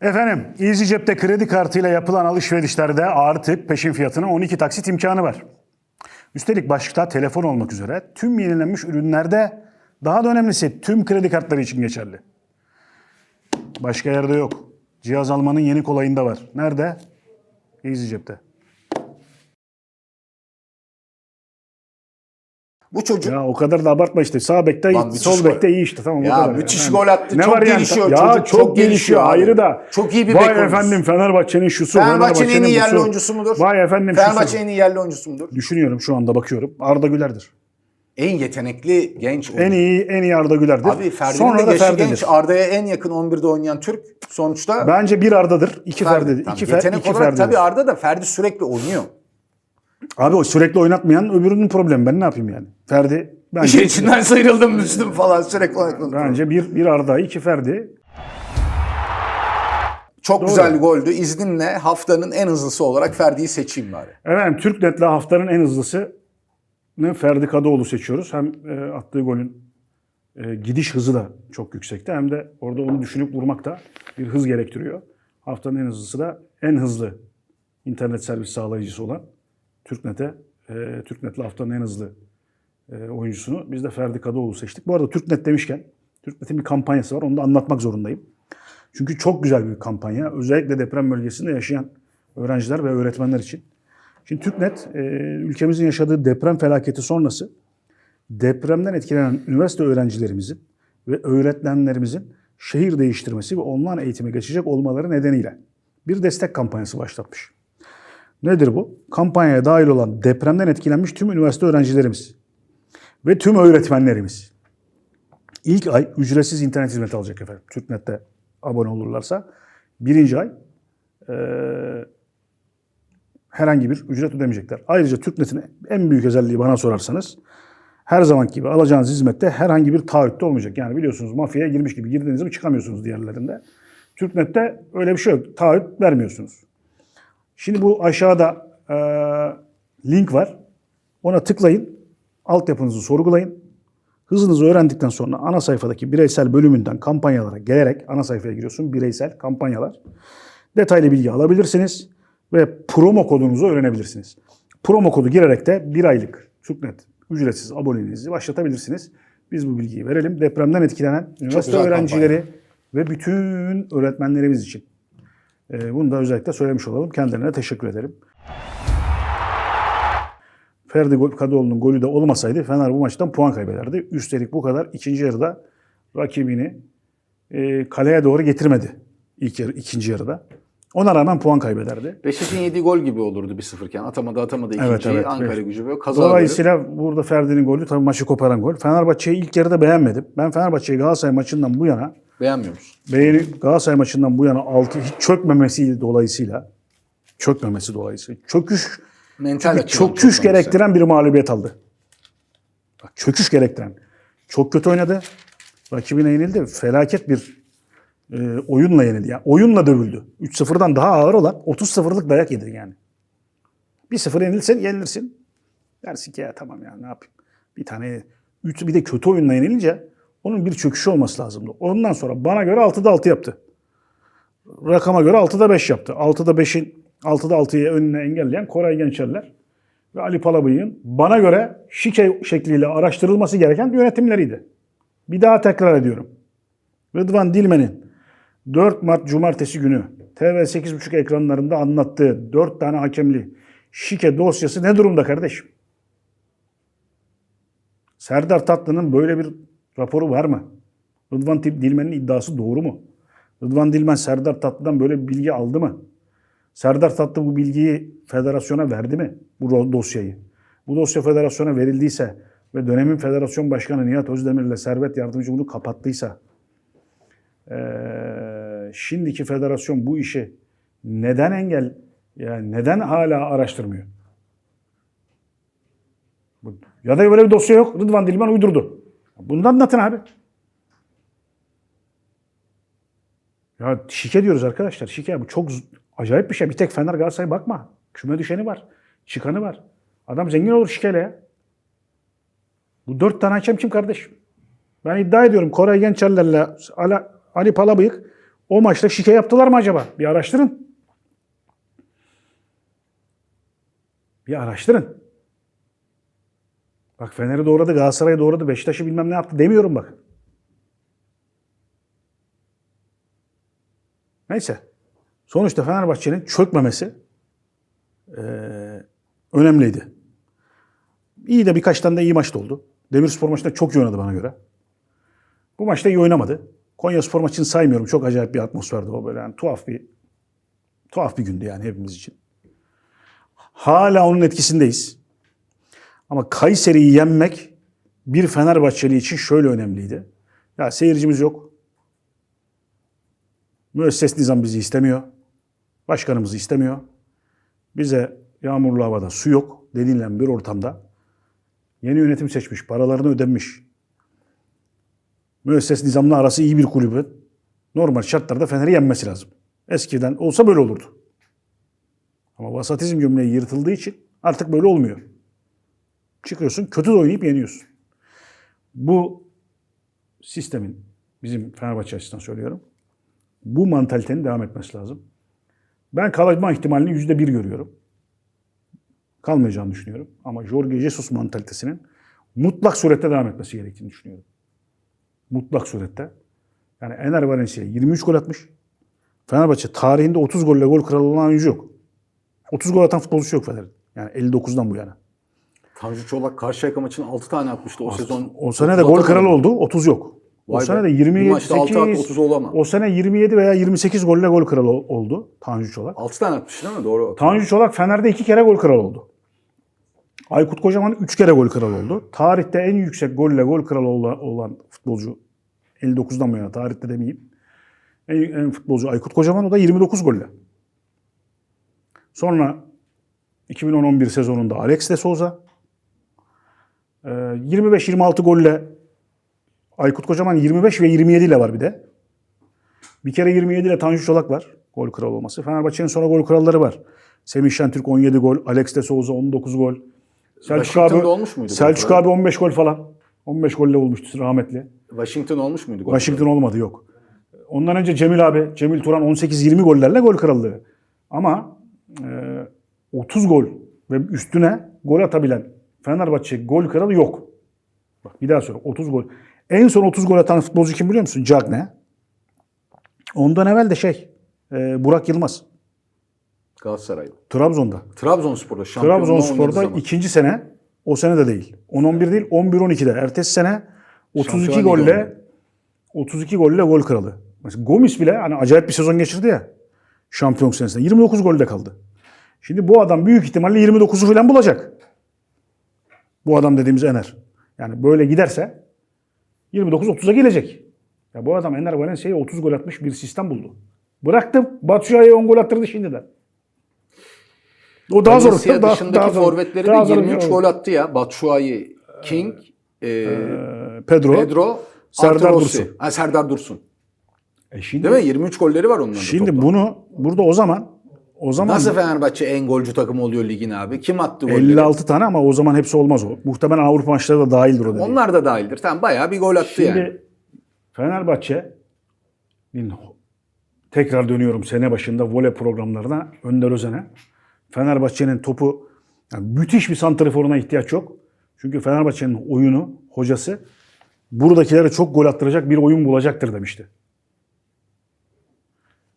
Efendim, EasyCep'te kredi kartıyla yapılan alışverişlerde artık peşin fiyatına 12 taksit imkanı var. Üstelik başta telefon olmak üzere tüm yenilenmiş ürünlerde daha da önemlisi tüm kredi kartları için geçerli. Başka yerde yok. Cihaz almanın yeni kolayında var. Nerede? EasyCep'te. Bu çocuk Ya o kadar da abartma işte. Sağ bekte Lan iyi, müthiş sol gol. bekte iyi işte. Tamam o Ya kadar. müthiş Yani. gol attı. Ne Çok var yani? gelişiyor Ya çocuk, çok, gelişiyor. abi. Ayrı da. Çok iyi bir Vay bek oyuncusu. efendim Fenerbahçe'nin şusu. Fenerbahçe'nin en iyi yerli busu. oyuncusu mudur? Vay efendim Fenerbahçe'nin şusu. en iyi yerli oyuncusu mudur? Düşünüyorum şu anda bakıyorum. Arda Güler'dir. En yetenekli genç oyuncu. En iyi en iyi Arda Güler'dir. Abi Ferdi'nin Sonra de da yaşı Ferdi'dir. genç. Arda'ya en yakın 11'de oynayan Türk. Sonuçta Bence bir Arda'dır. iki Ferdi'dir. Tamam, iki, fer, yetenek iki olarak Ferdi'dir. tabii Arda da Ferdi sürekli oynuyor. Abi o sürekli oynatmayan öbürünün problemi. Ben ne yapayım yani? Ferdi bence, İşin içinden sıyrıldım Müslüm falan sürekli oynatmadı. bence bir, bir Arda, iki Ferdi. Çok Doğru. güzel goldü. İzninle haftanın en hızlısı olarak Ferdi'yi seçeyim bari. Efendim Türknet'le haftanın en hızlısını Ferdi Kadıoğlu seçiyoruz. Hem e, attığı golün e, gidiş hızı da çok yüksekte hem de orada onu düşünüp vurmak da bir hız gerektiriyor. Haftanın en hızlısı da en hızlı internet servis sağlayıcısı olan Türknet'e e, Türknet'le haftanın en hızlı e, oyuncusunu biz de Ferdi Kadıoğlu seçtik. Bu arada Türknet demişken Türknet'in bir kampanyası var. Onu da anlatmak zorundayım. Çünkü çok güzel bir kampanya. Özellikle deprem bölgesinde yaşayan öğrenciler ve öğretmenler için. Şimdi TÜKNET e, ülkemizin yaşadığı deprem felaketi sonrası depremden etkilenen üniversite öğrencilerimizin ve öğretmenlerimizin şehir değiştirmesi ve online eğitime geçecek olmaları nedeniyle bir destek kampanyası başlatmış. Nedir bu? Kampanyaya dahil olan depremden etkilenmiş tüm üniversite öğrencilerimiz ve tüm öğretmenlerimiz ilk ay ücretsiz internet hizmeti alacak efendim. TürkNet'te abone olurlarsa. Birinci ay eee, herhangi bir ücret ödemeyecekler. Ayrıca TürkNet'in en büyük özelliği bana sorarsanız her zamanki gibi alacağınız hizmette herhangi bir taahhütte olmayacak. Yani biliyorsunuz mafyaya girmiş gibi girdiniz mi çıkamıyorsunuz diğerlerinde. TürkNet'te öyle bir şey yok. Taahhüt vermiyorsunuz. Şimdi bu aşağıda eee, link var. Ona tıklayın. Altyapınızı sorgulayın. Hızınızı öğrendikten sonra ana sayfadaki bireysel bölümünden kampanyalara gelerek ana sayfaya giriyorsun. Bireysel kampanyalar. Detaylı bilgi alabilirsiniz ve promo kodunuzu öğrenebilirsiniz. Promo kodu girerek de bir aylık TürkNet ücretsiz aboneliğinizi başlatabilirsiniz. Biz bu bilgiyi verelim. Depremden etkilenen üniversite öğrencileri ve bütün öğretmenlerimiz için. Ee, bunu da özellikle söylemiş olalım. Kendilerine teşekkür ederim. Ferdi Kadıoğlu'nun golü de olmasaydı Fener bu maçtan puan kaybederdi. Üstelik bu kadar ikinci yarıda rakibini e, kaleye doğru getirmedi ilk yarı, ikinci yarıda. Ona rağmen puan kaybederdi. Beşiktaş'ın yediği gol gibi olurdu 1-0 iken. Atamadı atamadı Evet, ikinciyi. evet. Ankara Beş- gücü böyle kaza. Dolayısıyla burada Ferdi'nin golü tabii maçı koparan gol. Fenerbahçe'yi ilk yarıda beğenmedim. Ben Fenerbahçe'yi Galatasaray maçından bu yana Beğenmiyor musun? beğeni Galatasaray maçından bu yana altı hiç çökmemesi dolayısıyla çökmemesi dolayısıyla çöküş Mental çöküş gerektiren bir mağlubiyet aldı. Bak çöküş gerektiren. Çok kötü oynadı. Rakibine yenildi. Felaket bir e, oyunla yenildi. Yani oyunla dövüldü. 3-0'dan daha ağır olan 30-0'lık dayak yedi yani. 1-0 yenilsen yenilirsin. Dersin ki ya tamam ya ne yapayım. Bir tane üç, bir de kötü oyunla yenilince onun bir çöküşü olması lazımdı. Ondan sonra bana göre 6'da 6 yaptı. Rakama göre 6'da 5 yaptı. 6'da 5'in 6'da 6'yı önüne engelleyen Koray Gençerler ve Ali Palabıyık'ın bana göre şike şekliyle araştırılması gereken yönetimleriydi. Bir daha tekrar ediyorum. Rıdvan Dilmen'in 4 Mart Cumartesi günü TV 8.5 ekranlarında anlattığı 4 tane hakemli şike dosyası ne durumda kardeşim? Serdar Tatlı'nın böyle bir raporu var mı? Rıdvan Dilmen'in iddiası doğru mu? Rıdvan Dilmen Serdar Tatlı'dan böyle bir bilgi aldı mı? Serdar Tatlı bu bilgiyi federasyona verdi mi? Bu dosyayı. Bu dosya federasyona verildiyse ve dönemin federasyon başkanı Nihat Özdemir ile Servet Yardımcı bunu kapattıysa eee, şimdiki federasyon bu işi neden engel yani neden hala araştırmıyor? Ya da böyle bir dosya yok. Rıdvan Dilmen uydurdu. Bunu da anlatın abi. Ya şike diyoruz arkadaşlar. Şike bu çok acayip bir şey. Bir tek Fener Galatasaray bakma. Küme düşeni var. Çıkanı var. Adam zengin olur şikeyle ya. Bu dört tane hakem kim kardeşim? Ben iddia ediyorum Koray Gençerler'le Ali Palabıyık O maçta şike yaptılar mı acaba? Bir araştırın. Bir araştırın. Bak Fener'i doğradı, Galatasaray'ı doğradı, Beşiktaş'ı bilmem ne yaptı demiyorum bak. Neyse. Sonuçta Fenerbahçe'nin çökmemesi eee, önemliydi. İyi de birkaç tane de iyi maç da oldu. Demirspor maçında çok iyi oynadı bana göre. Bu maçta iyi oynamadı. Konya Spor maçını saymıyorum. Çok acayip bir atmosferdi o böyle. Yani tuhaf bir tuhaf bir gündü yani hepimiz için. Hala onun etkisindeyiz. Ama Kayseri'yi yenmek bir Fenerbahçeli için şöyle önemliydi. Ya seyircimiz yok. Müesses nizam bizi istemiyor. Başkanımızı istemiyor. Bize yağmurlu havada su yok denilen bir ortamda yeni yönetim seçmiş, paralarını ödemiş. Müesses nizamla arası iyi bir kulübün normal şartlarda Fener'i yenmesi lazım. Eskiden olsa böyle olurdu. Ama vasatizm gömleği yırtıldığı için artık böyle olmuyor. Çıkıyorsun kötü de oynayıp yeniyorsun. Bu sistemin bizim Fenerbahçe açısından söylüyorum. Bu mantalitenin devam etmesi lazım. Ben kalma ihtimalini yüzde bir görüyorum. Kalmayacağını düşünüyorum. Ama Jorge Jesus mantalitesinin mutlak surette devam etmesi gerektiğini düşünüyorum. Mutlak surette. Yani Ener Valencia 23 gol atmış. Fenerbahçe tarihinde 30 golle gol kralı olan oyuncu yok. 30 gol atan futbolcusu yok Fener'in. Yani 59'dan bu yana. Tanju Çolak Karşıyaka maçının 6 tane atmıştı o sezon. O sene de gol kralı oldu. 30 yok. O Vay be. sene de Bir 28 maçta altı attı, 30 olamaz. O sene 27 veya 28 golle gol kralı ol- oldu Tanju Çolak. 6 tane atmış değil mi? Doğru. Tanju Çolak Fener'de iki kere gol kralı oldu. Aykut Kocaman üç kere gol kralı oldu. Tarihte en yüksek golle gol kralı olan, futbolcu 59'dan bu yana tarihte demeyeyim. En, en futbolcu Aykut Kocaman o da 29 golle. Sonra 2010-11 sezonunda Alex de Souza. Ee, 25-26 golle Aykut Kocaman 25 ve 27 ile var bir de. Bir kere 27 ile Tanju Çolak var. Gol kralı olması. Fenerbahçe'nin sonra gol kralları var. Semih Şentürk 17 gol. Alex de Souza 19 gol. Selçuk Washington'da abi, olmuş muydu Selçuk kralı? abi 15 gol falan. 15 golle olmuştu rahmetli. Washington olmuş muydu? gol Washington olmadı yok. Ondan önce Cemil abi, Cemil Turan 18-20 gollerle gol krallığı. Ama e, 30 gol ve üstüne gol atabilen Fenerbahçe gol kralı yok. Bak bir daha söyle 30 gol. En son 30 gol atan futbolcu kim biliyor musun? Cagne. Ondan evvel de şey e, Burak Yılmaz. Galatasaray'da. Trabzon'da. Trabzonspor'da şampiyonluğa oynadığı Trabzonspor'da ikinci sene o sene de değil. 10-11 değil 11-12'de. Ertesi sene 32 Şampiyonlar Ligi golle oynadı. 32 golle gol kralı. Mesela Gomis bile hani acayip bir sezon geçirdi ya. Şampiyon senesinde. 29 golde kaldı. Şimdi bu adam büyük ihtimalle 29'u falan bulacak. Bu adam dediğimiz Ener. Yani böyle giderse 29-30'a gelecek. Ya bu adam Ener Valencia'ya 30 gol atmış bir sistem buldu. Bıraktım. Batshuayi'ye 10 gol attırdı şimdiden. O daha zor. Valencia Daha, dışındaki daha zor. forvetleri Daha de zor. 23 gol attı ya. Batshuayi, King, e, Ee, Pedro. Pedro, Serdar. Dursun. Ha, Serdar Dursun. E şimdi, Değil mi? 23 golleri var onların Şimdi toplam. bunu burada o zaman o zaman Nasıl Fenerbahçe en golcü takım oluyor ligin abi? Kim attı golleri? 56 tane ama o zaman hepsi olmaz o. Muhtemelen Avrupa maçları da dahildir o dediğim. Onlar da dahildir. Tamam bayağı bir gol attı Şimdi yani. Fenerbahçe'nin tekrar dönüyorum sene başında voley programlarına Önder Özen'e. Fenerbahçe'nin topu yani müthiş bir santriforuna ihtiyaç yok. Çünkü Fenerbahçe'nin oyunu, hocası buradakilere çok gol attıracak bir oyun bulacaktır demişti.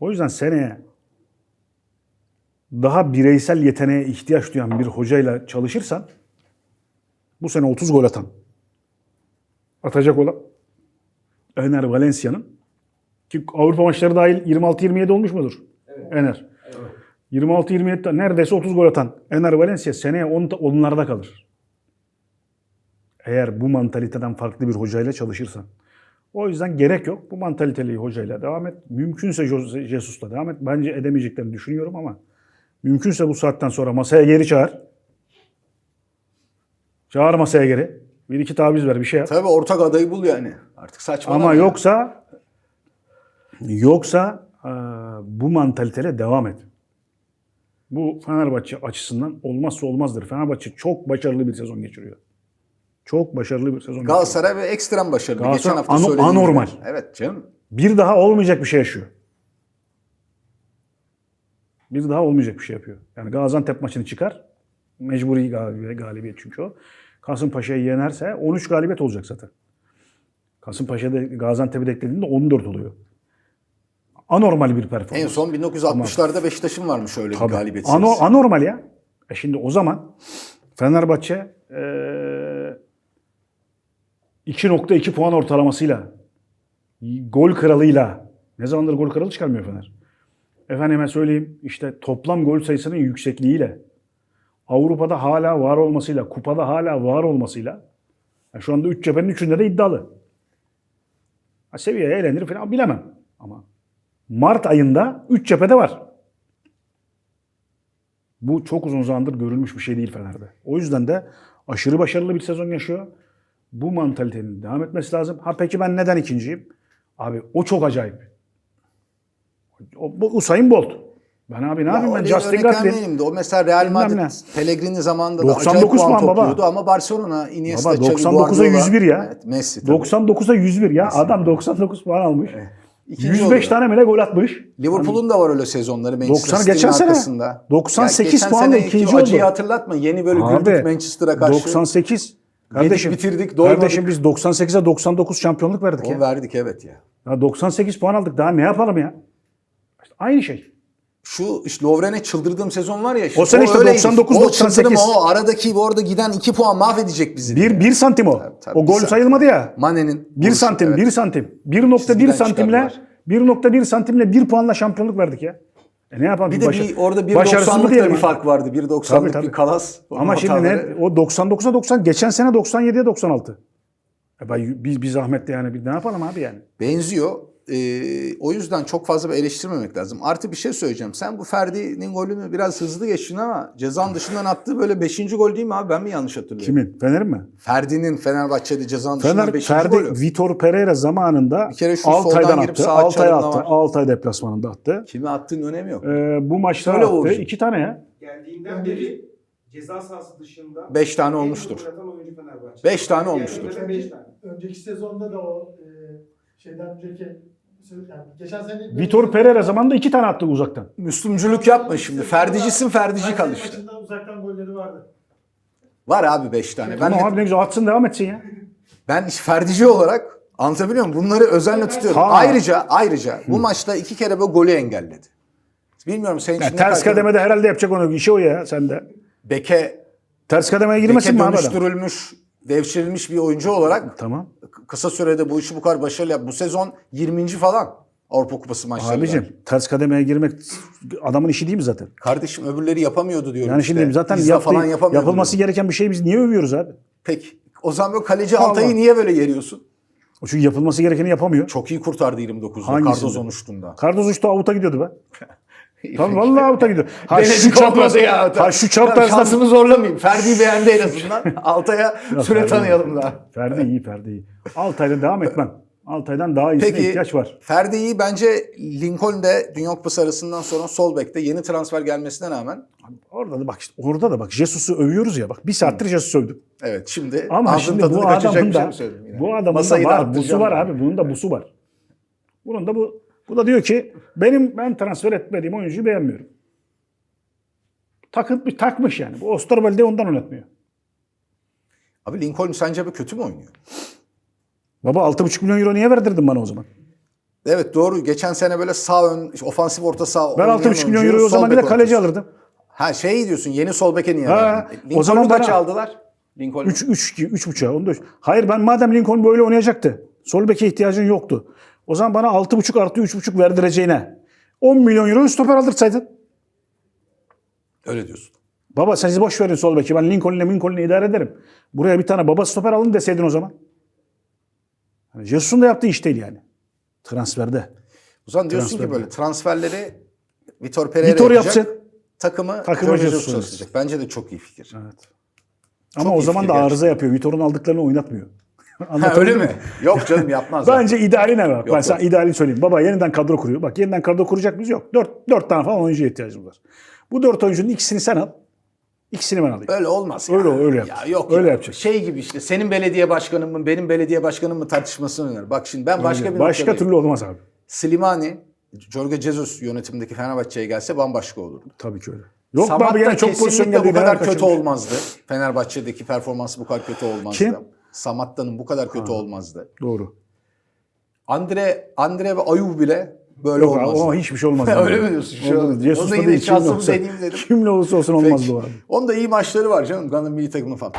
O yüzden seneye daha bireysel yeteneğe ihtiyaç duyan bir hocayla çalışırsan bu sene 30 gol atan atacak olan Ener Valencia'nın ki Avrupa maçları dahil 26-27 olmuş mudur? Ener. 26-27 neredeyse 30 gol atan Ener Valencia seneye on, onlarda kalır. Eğer bu mantaliteden farklı bir hocayla çalışırsan. O yüzden gerek yok. Bu mantaliteli hocayla devam et. Mümkünse Jesus'la devam et. Bence edemeyeceklerini düşünüyorum ama mümkünse bu saatten sonra masaya geri çağır. Çağır masaya geri. Bir iki taviz ver bir şey yap. Tabii ortak adayı bul yani. Artık saçmalama. Ama ya. yoksa yoksa eee, bu mantaliteyle devam et. Bu Fenerbahçe açısından olmazsa olmazdır. Fenerbahçe çok başarılı bir sezon geçiriyor. Çok başarılı bir sezon geçiriyor. Galatasaray ve ekstrem başarılı. Galatasaray Geçen hafta söylediğim anormal. gibi. Evet canım. Bir daha olmayacak bir şey yaşıyor. Bir daha olmayacak bir şey yapıyor. Yani Gaziantep maçını çıkar. Mecburi galibiyet, çünkü o. Kasımpaşa'yı yenerse 13 galibiyet olacak zaten. Kasımpaşa'da Gaziantep'i de eklediğinde 14 oluyor. Anormal bir performans. En son 1960'larda Beşiktaş'ın varmış öyle bir Tabii. galibiyet Ano- anormal ya. E şimdi o zaman Fenerbahçe eee 2.2 puan ortalamasıyla gol kralıyla ne zamandır gol kralı çıkarmıyor Fener. Efendime söyleyeyim işte toplam gol sayısının yüksekliğiyle Avrupa'da hala var olmasıyla, kupada hala var olmasıyla yani şu anda 3 cephenin üçünde de iddialı. Ha, seviyeye eğlenir falan bilemem. Ama Mart ayında 3 cephede var. Bu çok uzun zamandır görülmüş bir şey değil Fener'de. O yüzden de aşırı başarılı bir sezon yaşıyor. Bu mantalitenin devam etmesi lazım. Ha peki ben neden ikinciyim? Abi o çok acayip. O, bu Usain Bolt. Ben abi ne Ya yapayım ben Justin Gatlin. o mesela Real Madrid. Pellegrini zamanında da 99 acayip puan baba. topluyordu ama Barcelona Iniesta, Baba, Xavi, 99'a Guardiola. 101 ya. Evet, Messi tabii. 99'a 101 ya. Adam 99 puan almış. İkinci 105 oluyor. tane mele gol atmış. Liverpool'un da var öyle sezonları Manchester 90 City'nin geçen sene. arkasında. 98 geçen puanla ikinci o acıyı oldu. hatırlatma. Yeni böyle Abi, güldük Manchester'a karşı. 98. Kardeşim, bitirdik, doymadık. kardeşim biz 98'e 99 şampiyonluk verdik ya. O verdik evet ya. ya. 98 puan aldık. Daha ne yapalım ya? Aynı şey. Şu işte Lovren'e çıldırdığım sezon var ya. Işte, O sene işte öyleydi. 99, O 98. çıldırma o aradaki orada giden 2 puan mahvedecek bizi. Bir, bir santim o. tabii, o bir gol santim. sayılmadı ya. Mane'nin. 1 vuruşu, santim, evet. 1 santim. 1.1 Çizgiden santimle çıkardılar. 1.1 santimle 1 puanla şampiyonluk verdik ya. E ne yapalım? Bir de Başa- bir, orada başarısız mı 1.90'lık da bir fark vardı. 1.90'lık Tabii, tabii. bir kalas. Ama şimdi ne? O 99'a 90, geçen sene 97'ye 96. E ben, biz, biz zahmetli yani. Bir, ne yapalım abi yani? benziyor. Ee, o yüzden çok fazla bir eleştirmemek lazım. Artı bir şey söyleyeceğim. Sen bu Ferdi'nin golünü biraz hızlı geçtin ama cezanın dışından attığı böyle 5. gol değil mi abi? Ben mi yanlış hatırlıyorum? Kimin? Fener'in mi? Ferdi'nin Fenerbahçe'de dışından Fener, 5. Ferdi, golü. Vitor Pereira zamanında Bir kere şu Altay'dan soldan girip attı. sağ Altay çalımla attı. var. Altay deplasmanında attı. Kimi attığın önemi yok. Ee, bu maçta Söyle attı. Uğurcuğum. İki tane ya. Geldiğinden beri ceza sahası dışında Beş tane en olmuştur. atan oyuncu Fenerbahçe. Beş tane olmuştur. beş tane. Önceki sezonda da o e, şeyden önceki yani geçen sene Vitor Pereira zamanında iki tane attı uzaktan. Müslümcülük yapma şimdi. Ferdicisin ferdici kal işte. maçında uzaktan golleri vardı. Var abi 5 tane. Ben, Tamam hep- abi ne güzel atsın devam etsin ya. ben ferdici olarak anlatabiliyor muyum? Bunları özenle tutuyorum. Ha. Ayrıca ayrıca bu maçta iki kere böyle golü engelledi. Bilmiyorum senin ya için ne ters kadar- kademede herhalde yapacak onu. İşi o ya sende. Beke, Ters kademeye girmesin beke mi abi adam? dönüştürülmüş, devşirilmiş bir oyuncu olarak Tamam. kısa sürede bu işi bu kadar başarılı yap. Bu sezon 20. falan Avrupa Kupası maçları. Abicim ters kademeye girmek adamın işi değil mi zaten? Kardeşim öbürleri yapamıyordu diyorum Yani işte. şimdi zaten yaptığı- falan yapılması gereken bir şeyi biz niye övüyoruz abi? Peki. O zaman böyle kaleci Allah. Altay'ı niye böyle yeriyorsun? O çünkü yapılması gerekeni yapamıyor. Çok iyi kurtardı 29'da. Hangisinde? Cardozo'nun uçtuğunda. Cardozo uçtu avuta gidiyordu be. Tabii vallahi avuta gidiyor. Ha Denedik şu çapraz, ya. ha şu çaprazdan. Şansımı zorlamayayım. Ferdi'yi beğendi en azından. Altay'a süre Ferdi. tanıyalım daha. Ferdi iyi Ferdi iyi. Altay'da devam etmem. Altay'dan daha iyisine Peki ihtiyaç var. Ferdi'yi bence Lincoln'de Dünya Kupası arasından sonra sol bekte yeni transfer gelmesine rağmen Orada da bak işte orada da bak Jesus'u övüyoruz ya bak bir saattir Jesus'u övdüm. evet şimdi Ama şimdi tadını bu adamın şey da yine? bu adamın Masayı da var busu var abi bunun da busu var. Bunun da bu bu da diyor ki benim ben transfer etmediğim oyuncuyu beğenmiyorum. Takıp takmış yani. Bu Osterwolde ondan oynatmıyor. Abi Lincoln sence bir kötü mü oynuyor? Baba 6,5 milyon euro niye verdirdin bana o zaman? Evet doğru. Geçen sene böyle sağ ön, ofansif orta sağ Ben oynayan 6,5 milyon euro o zaman bir de kaleci oynatıyorsun. alırdım. Ha şey diyorsun yeni sol beke niye Ha, verdin? o zaman kaç aldılar? Lincoln'u. 3 3 3 buçuğa onu da. Hayır ben madem Lincoln böyle oynayacaktı. Sol beke ihtiyacın yoktu. O zaman bana 6,5 artı 3,5 verdireceğine 10 milyon euro stoper aldırsaydın. Öyle diyorsun. Baba siz boş verin sol beki. Ben Lincoln'le Lincoln'le idare ederim. Buraya bir tane baba stoper alın deseydin o zaman. Yani Jesus'un da yaptığı iş değil yani. Transferde. O zaman diyorsun Transfer. ki böyle transferleri Vitor Pereira Vitor yapacak. yapsın. Takımı, Takımı Jesus çalışacak. Bence de çok iyi fikir. Evet. Ama o zaman da arıza yapıyor. Vitor'un aldıklarını oynatmıyor. Ha, öyle mi? Yok canım yapmaz. Bence idealine bak. ben Yok, sana idealini söyleyeyim. Baba yeniden kadro kuruyor. Bak yeniden kadro kuracak mıyız? Yok. Dört, dört tane falan oyuncuya ihtiyacımız var. Bu dört oyuncunun ikisini sen al. İkisini ben alayım. Öyle olmaz ya. Öyle öyle yap. Ya yok Öyle ya. yapacak. Şey gibi işte senin belediye başkanın mı benim belediye başkanım mı tartışmasını oynar. Bak şimdi ben başka bir Başka türlü olmaz abi. Slimani Jorge Jesus yönetimindeki Fenerbahçe'ye gelse bambaşka olurdu. Tabii ki öyle. Yok Samat abi gene çok pozisyon geldi. bu kadar kötü olmazdı. Fenerbahçe'deki performansı bu kadar kötü olmazdı. Kim? Samatta'nın bu kadar kötü olmazdı. Doğru. Andre Andre ve Ayu bile böyle Yok olmazdı. o hiçbir şey olmaz. Öyle mi diyorsun şu an? Olmaz. Jesus'ta O da yine şansımı deneyeyim dedim. Kimle olursa olsun olmazdı o abi. Onun da iyi maçları var canım. Gana milli takımı falan.